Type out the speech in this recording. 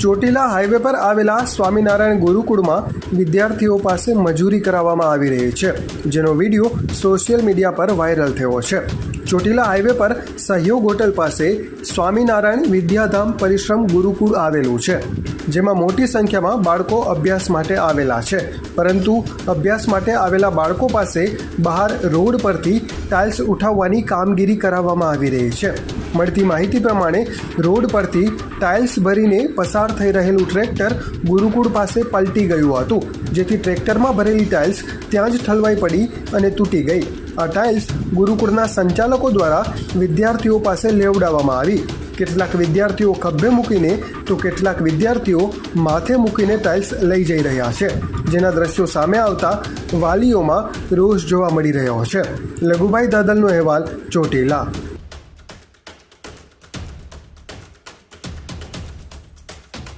Chotila highway પર આવેલા સ્વામિનારાયણ ગુરુકુળમાં વિદ્યાર્થીઓ પાસે મજૂરી કરાવવામાં આવી રહી છે, જેનો વીડિયો સોશિયલ મીડિયા પર વાયરલ થયો છે. ચોટીલા હાઈવે પર સહયોગ હોટલ પાસે સ્વામિનારાયણ વિદ્યાધામ પરિશ્રમ ગુરુકુળ આવેલું છે, જેમાં મોટી સંખ્યામાં બાળકો અભ્યાસ માટે આવેલા છે. પરંતુ અભ્યાસ માટે આવેલા બાળકો પાસે બહાર રોડ પરથી ટાઇલ્સ ઉઠાવવાની કામગીરી કરાવવામાં આવી રહી છે. મળતી માહિતી પ્રમાણે રોડ પરથી ટાઇલ્સ ભરીને પસાર થઈ રહેલું ટ્રેક્ટર ગુરુકુળ પાસે પલટી ગયું હતું, જેથી ટ્રેક્ટરમાં ભરેલી ટાઇલ્સ ત્યાં જ ઠલવાઈ પડી અને તૂટી ગઈ. આ ટાઇલ્સ ગુરુકુળના સંચાલકો દ્વારા વિદ્યાર્થીઓ પાસે લેવડાવવામાં આવી. કેટલાક વિદ્યાર્થીઓ ખભે મૂકીને તો કેટલાક વિદ્યાર્થીઓ માથે મૂકીને ટાઇલ્સ લઈ જઈ રહ્યા છે, જેના દ્રશ્યો સામે આવતા વાલીઓમાં રોષ જોવા મળી રહ્યો છે. લઘુભાઈ દાદલનો અહેવાલ ચોટીલા.